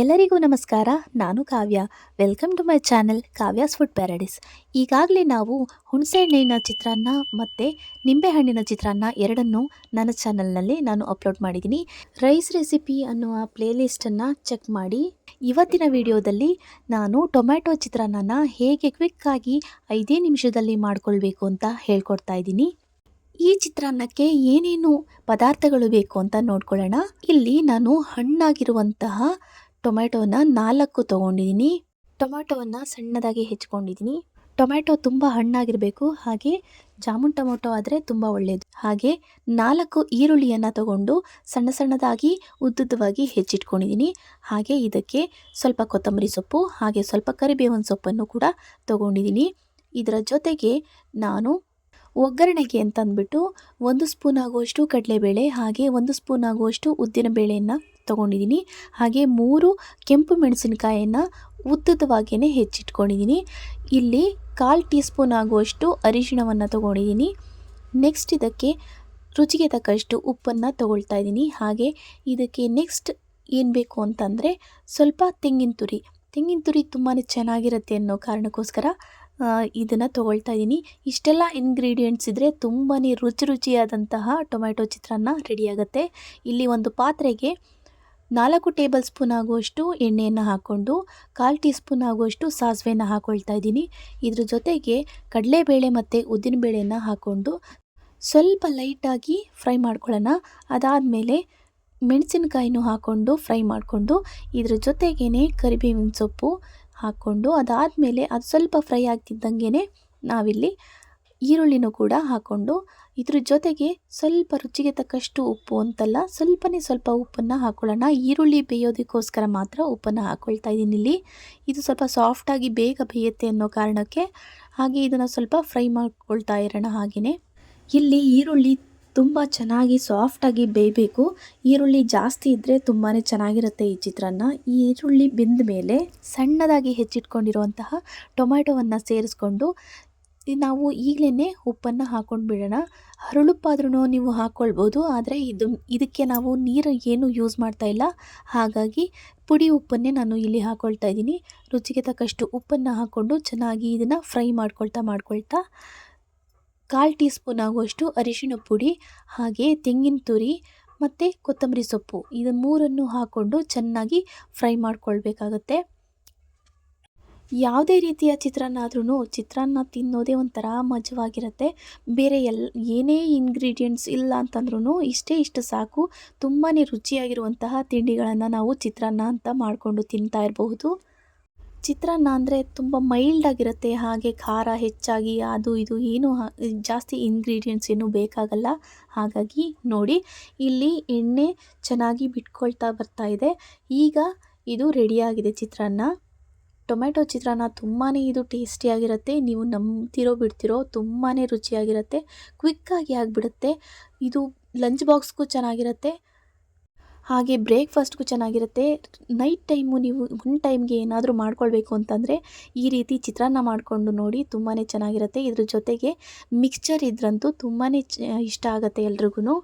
ಎಲ್ಲರಿಗೂ ನಮಸ್ಕಾರ. ನಾನು Kavya. Welcome to my channel Kavya's food paradise ಈಗಾಗಲೇ ನಾವು ಹುಣಸೆಹಣ್ಣಿನ ಚಿತ್ರಾನ್ನ ಮತ್ತು ನಿಂಬೆಹಣ್ಣಿನ ಚಿತ್ರಾನ್ನ ಎರಡನ್ನು ನನ್ನ ಚಾನಲ್ನಲ್ಲಿ ನಾನು ಅಪ್ಲೋಡ್ ಮಾಡಿದ್ದೀನಿ. ರೈಸ್ ರೆಸಿಪಿ ಅನ್ನುವ ಪ್ಲೇಲಿಸ್ಟನ್ನು ಚೆಕ್ ಮಾಡಿ. ಇವತ್ತಿನ ವಿಡಿಯೋದಲ್ಲಿ ನಾನು ಟೊಮ್ಯಾಟೊ ಚಿತ್ರಾನ್ನನ ಹೇಗೆ ಕ್ವಿಕ್ಕಾಗಿ ಐದೇ ನಿಮಿಷದಲ್ಲಿ ಮಾಡಿಕೊಳ್ಬೇಕು ಅಂತ ಹೇಳ್ಕೊಡ್ತಾ ಇದ್ದೀನಿ. ಈ ಚಿತ್ರಾನ್ನಕ್ಕೆ ಏನೇನು ಪದಾರ್ಥಗಳು ಬೇಕು ಅಂತ ನೋಡ್ಕೊಳ್ಳೋಣ. ಇಲ್ಲಿ ನಾನು ಹಣ್ಣಾಗಿರುವಂತಹ ಟೊಮ್ಯಾಟೋನ ನಾಲ್ಕು ತೊಗೊಂಡಿದ್ದೀನಿ ಟೊಮ್ಯಾಟೋವನ್ನು ಸಣ್ಣದಾಗಿ ಹೆಚ್ಕೊಂಡಿದ್ದೀನಿ ಟೊಮ್ಯಾಟೊ ತುಂಬ ಹಣ್ಣಾಗಿರಬೇಕು, ಹಾಗೆ ಜಾಮೂನ್ ಟೊಮೊಟೊ ಆದರೆ ತುಂಬ ಒಳ್ಳೆಯದು ಹಾಗೆ ನಾಲ್ಕು ಈರುಳ್ಳಿಯನ್ನು ತಗೊಂಡು ಸಣ್ಣ ಸಣ್ಣದಾಗಿ ಉದ್ದುದ್ದವಾಗಿ ಹೆಚ್ಚಿಟ್ಕೊಂಡಿದ್ದೀನಿ ಹಾಗೆ ಇದಕ್ಕೆ ಸ್ವಲ್ಪ ಕೊತ್ತಂಬರಿ ಸೊಪ್ಪು, ಹಾಗೆ ಸ್ವಲ್ಪ ಕರಿಬೇವಿನ ಸೊಪ್ಪನ್ನು ಕೂಡ ತಗೊಂಡಿದ್ದೀನಿ ಇದರ ಜೊತೆಗೆ ನಾನು ಒಗ್ಗರಣೆಗೆ ಅಂತಂದ್ಬಿಟ್ಟು ಒಂದು ಸ್ಪೂನ್ ಆಗುವಷ್ಟು ಕಡಲೆಬೇಳೆ, ಹಾಗೆ ಒಂದು ಸ್ಪೂನ್ ಆಗುವಷ್ಟು ಉದ್ದಿನ ಬೇಳೆಯನ್ನು ತೊಗೊಂಡಿದ್ದೀನಿ. ಹಾಗೆ ಮೂರು ಕೆಂಪು ಮೆಣಸಿನಕಾಯಿಯನ್ನು ಉದ್ದದವಾಗಿಯೇ ಹೆಚ್ಚಿಟ್ಕೊಂಡಿದ್ದೀನಿ. ಇಲ್ಲಿ ಕಾಲು ಟೀ ಸ್ಪೂನ್ ಆಗುವಷ್ಟು ಅರಿಶಿಣವನ್ನು ತೊಗೊಂಡಿದ್ದೀನಿ. ನೆಕ್ಸ್ಟ್ ಇದಕ್ಕೆ ರುಚಿಗೆ ತಕ್ಕಷ್ಟು ಉಪ್ಪನ್ನು ತೊಗೊಳ್ತಾ ಇದ್ದೀನಿ. ಹಾಗೆ ಇದಕ್ಕೆ ನೆಕ್ಸ್ಟ್ ಏನು ಬೇಕು ಅಂತಂದರೆ ಸ್ವಲ್ಪ ತೆಂಗಿನ ತುರಿ. ತೆಂಗಿನ ತುರಿ ತುಂಬಾ ಚೆನ್ನಾಗಿರುತ್ತೆ ಅನ್ನೋ ಕಾರಣಕ್ಕೋಸ್ಕರ ಇದನ್ನು ತೊಗೊಳ್ತಾ ಇದ್ದೀನಿ. ಇಷ್ಟೆಲ್ಲ ಇಂಗ್ರೀಡಿಯೆಂಟ್ಸ್ ಇದ್ದರೆ ತುಂಬಾ ರುಚಿ ರುಚಿಯಾದಂತಹ ಟೊಮ್ಯಾಟೊ ಚಿತ್ರಾನ್ನ ರೆಡಿಯಾಗುತ್ತೆ ಇಲ್ಲಿ ಒಂದು ಪಾತ್ರೆಗೆ ನಾಲ್ಕು ಟೇಬಲ್ ಸ್ಪೂನ್ ಆಗುವಷ್ಟು ಎಣ್ಣೆಯನ್ನು ಹಾಕ್ಕೊಂಡು ಕಾಲು ಟೀ ಸ್ಪೂನ್ ಆಗುವಷ್ಟು ಸಾಸಿವೆನ ಹಾಕ್ಕೊಳ್ತಾ ಇದ್ದೀನಿ. ಇದ್ರ ಜೊತೆಗೆ ಕಡಲೆಬೇಳೆ ಮತ್ತು ಉದ್ದಿನಬೇಳೆಯನ್ನು ಹಾಕ್ಕೊಂಡು ಸ್ವಲ್ಪ ಲೈಟಾಗಿ ಫ್ರೈ ಮಾಡ್ಕೊಳ್ಳೋಣ. ಅದಾದಮೇಲೆ ಮೆಣಸಿನಕಾಯಿನೂ ಹಾಕ್ಕೊಂಡು ಫ್ರೈ ಮಾಡಿಕೊಂಡು ಇದ್ರ ಜೊತೆಗೇ ಕರಿಬೇವಿನ ಸೊಪ್ಪು ಹಾಕ್ಕೊಂಡು ಅದಾದಮೇಲೆ ಅದು ಸ್ವಲ್ಪ ಫ್ರೈ ಆಗ್ತಿದ್ದಂಗೆ ನಾವಿಲ್ಲಿ ಈರುಳ್ಳಿನೂ ಕೂಡ ಹಾಕ್ಕೊಂಡು ಇದ್ರ ಜೊತೆಗೆ ಸ್ವಲ್ಪ ರುಚಿಗೆ ತಕ್ಕಷ್ಟು ಉಪ್ಪು ಅಂತಲ್ಲ, ಸ್ವಲ್ಪನೇ ಸ್ವಲ್ಪ ಉಪ್ಪನ್ನು ಹಾಕ್ಕೊಳ್ಳೋಣ ಈರುಳ್ಳಿ ಬೇಯೋದಕ್ಕೋಸ್ಕರ ಮಾತ್ರ ಉಪ್ಪನ್ನು ಹಾಕ್ಕೊಳ್ತಾ ಇದ್ದೀನಿ ಇಲ್ಲಿ. ಇದು ಸ್ವಲ್ಪ ಸಾಫ್ಟಾಗಿ ಬೇಗ ಬೇಯುತ್ತೆ ಅನ್ನೋ ಕಾರಣಕ್ಕೆ ಹಾಗೆ ಇದನ್ನು ಸ್ವಲ್ಪ ಫ್ರೈ ಮಾಡ್ಕೊಳ್ತಾ ಇರೋಣ ಹಾಗೆಯೇ ಇಲ್ಲಿ ಈರುಳ್ಳಿ ತುಂಬ ಚೆನ್ನಾಗಿ ಸಾಫ್ಟಾಗಿ ಬೇಯಬೇಕು. ಈರುಳ್ಳಿ ಜಾಸ್ತಿ ಇದ್ದರೆ ತುಂಬಾ ಚೆನ್ನಾಗಿರುತ್ತೆ ಈ ಚಿತ್ರಾನ್ನ. ಈರುಳ್ಳಿ ಬೆಂದ ಮೇಲೆ ಸಣ್ಣದಾಗಿ ಹೆಚ್ಚಿಟ್ಕೊಂಡಿರುವಂತಹ ಟೊಮ್ಯಾಟೊವನ್ನು ಸೇರಿಸ್ಕೊಂಡು ನಾವು ಈಗಲೇ ಉಪ್ಪನ್ನು ಹಾಕೊಂಡು ಬಿಡೋಣ. ಹರಳುಪ್ಪಾದ್ರೂ ನೀವು ಹಾಕ್ಕೊಳ್ಬೋದು ಆದರೆ ಇದು ಇದಕ್ಕೆ ನಾವು ನೀರು ಏನು ಯೂಸ್ ಮಾಡ್ತಾ ಇಲ್ಲ. ಹಾಗಾಗಿ ಪುಡಿ ಉಪ್ಪನ್ನೇ ನಾನು ಇಲ್ಲಿ ಹಾಕ್ಕೊಳ್ತಾ ಇದ್ದೀನಿ. ರುಚಿಗೆ ತಕ್ಕಷ್ಟು ಉಪ್ಪನ್ನು ಹಾಕ್ಕೊಂಡು ಚೆನ್ನಾಗಿ ಇದನ್ನು ಫ್ರೈ ಮಾಡ್ಕೊಳ್ತಾ ಮಾಡ್ಕೊಳ್ತಾ ಕಾಲು ಟೀ ಸ್ಪೂನ್ ಆಗುವಷ್ಟು ಅರಿಶಿನ ಪುಡಿ, ಹಾಗೆ ತೆಂಗಿನ ತುರಿ ಮತ್ತು ಕೊತ್ತಂಬರಿ ಸೊಪ್ಪು. ಇದು ಮೂರನ್ನು ಹಾಕ್ಕೊಂಡು ಚೆನ್ನಾಗಿ ಫ್ರೈ ಮಾಡ್ಕೊಳ್ಬೇಕಾಗತ್ತೆ. ಯಾವುದೇ ರೀತಿಯ ಚಿತ್ರಾನ್ನ ಆದ್ರೂ ಚಿತ್ರಾನ್ನ ತಿನ್ನೋದೇ ಒಂಥರ ಮಜವಾಗಿರುತ್ತೆ. ಬೇರೆ ಎಲ್, ಏನೇ ಇಂಗ್ರೀಡಿಯೆಂಟ್ಸ್ ಇಲ್ಲ ಅಂತಂದ್ರೂ ಇಷ್ಟೇ ಇಷ್ಟು ಸಾಕು. ತುಂಬಾ ರುಚಿಯಾಗಿರುವಂತಹ ತಿಂಡಿಗಳನ್ನು ನಾವು ಚಿತ್ರಾನ್ನ ಅಂತ ಮಾಡಿಕೊಂಡು ತಿಂತಾ ಇರಬಹುದು. ಚಿತ್ರಾನ್ನ ಅಂದರೆ ತುಂಬ ಮೈಲ್ಡ್ ಆಗಿರುತ್ತೆ ಹಾಗೆ ಖಾರ, ಹೆಚ್ಚಾಗಿ ಅದು, ಇದು, ಏನು ಜಾಸ್ತಿ ಇಂಗ್ರೀಡಿಯೆಂಟ್ಸ್ ಏನೂ ಬೇಕಾಗಲ್ಲ. ಹಾಗಾಗಿ ನೋಡಿ, ಇಲ್ಲಿ ಎಣ್ಣೆ ಚೆನ್ನಾಗಿ ಬಿಟ್ಕೊಳ್ತಾ ಬರ್ತಾ ಇದೆ. ಈಗ ಇದು ರೆಡಿಯಾಗಿದೆ ಚಿತ್ರಾನ್ನ. ಟೊಮೆಟೊ ಚಿತ್ರಾನ್ನ ತುಂಬಾ ಇದು ಟೇಸ್ಟಿಯಾಗಿರುತ್ತೆ ನೀವು ನಂಬ್ತಿರೋ ಬಿಡ್ತಿರೋ ತುಂಬಾ ರುಚಿಯಾಗಿರುತ್ತೆ. ಕ್ವಿಕ್ಕಾಗಿ ಆಗಿಬಿಡುತ್ತೆ. ಇದು ಲಂಚ್ ಬಾಕ್ಸ್ಗೂ ಚೆನ್ನಾಗಿರುತ್ತೆ. ಹಾಗೆ ಬ್ರೇಕ್ಫಾಸ್ಟ್ಗೂ ಚೆನ್ನಾಗಿರುತ್ತೆ. ನೈಟ್ ಟೈಮು ನೀವು ಒನ್ ಟೈಮ್ಗೆ ಏನಾದರೂ ಮಾಡ್ಕೊಳ್ಬೇಕು ಅಂತಂದರೆ ಈ ರೀತಿ ಚಿತ್ರಾನ್ನ ಮಾಡಿಕೊಂಡು ನೋಡಿ ತುಂಬಾ ಚೆನ್ನಾಗಿರುತ್ತೆ. ಇದ್ರ ಜೊತೆಗೆ ಮಿಕ್ಸ್ಚರ್ ಇದ್ರಂತೂ ತುಂಬಾ ಇಷ್ಟ ಆಗುತ್ತೆ ಎಲ್ರಿಗೂ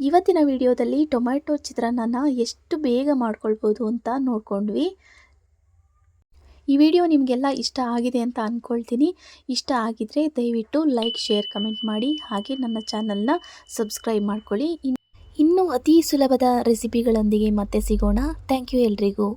ಇವತ್ತಿನ ವಿಡಿಯೋದಲ್ಲಿ ಟೊಮ್ಯಾಟೊ ಚಿತ್ರಾನ್ನನ ಎಷ್ಟು ಬೇಗ ಮಾಡ್ಕೊಳ್ಬೋದು ಅಂತ ನೋಡ್ಕೊಂಡ್ವಿ. ಈ ವಿಡಿಯೋ ನಿಮಗೆಲ್ಲ ಇಷ್ಟ ಆಗಿದೆ ಅಂತ ಅಂದ್ಕೊಳ್ತೀನಿ ಇಷ್ಟ ಆಗಿದರೆ ದಯವಿಟ್ಟು ಲೈಕ್, ಶೇರ್, ಕಮೆಂಟ್ ಮಾಡಿ. ಹಾಗೆ ನನ್ನ ಚಾನಲ್ನ ಸಬ್ಸ್ಕ್ರೈಬ್ ಮಾಡ್ಕೊಳ್ಳಿ. ಇನ್ನೂ ಅತಿ ಸುಲಭದ ರೆಸಿಪಿಗಳೊಂದಿಗೆ ಮತ್ತೆ ಸಿಗೋಣ. ಥ್ಯಾಂಕ್ ಯು ಎಲ್ರಿಗೂ.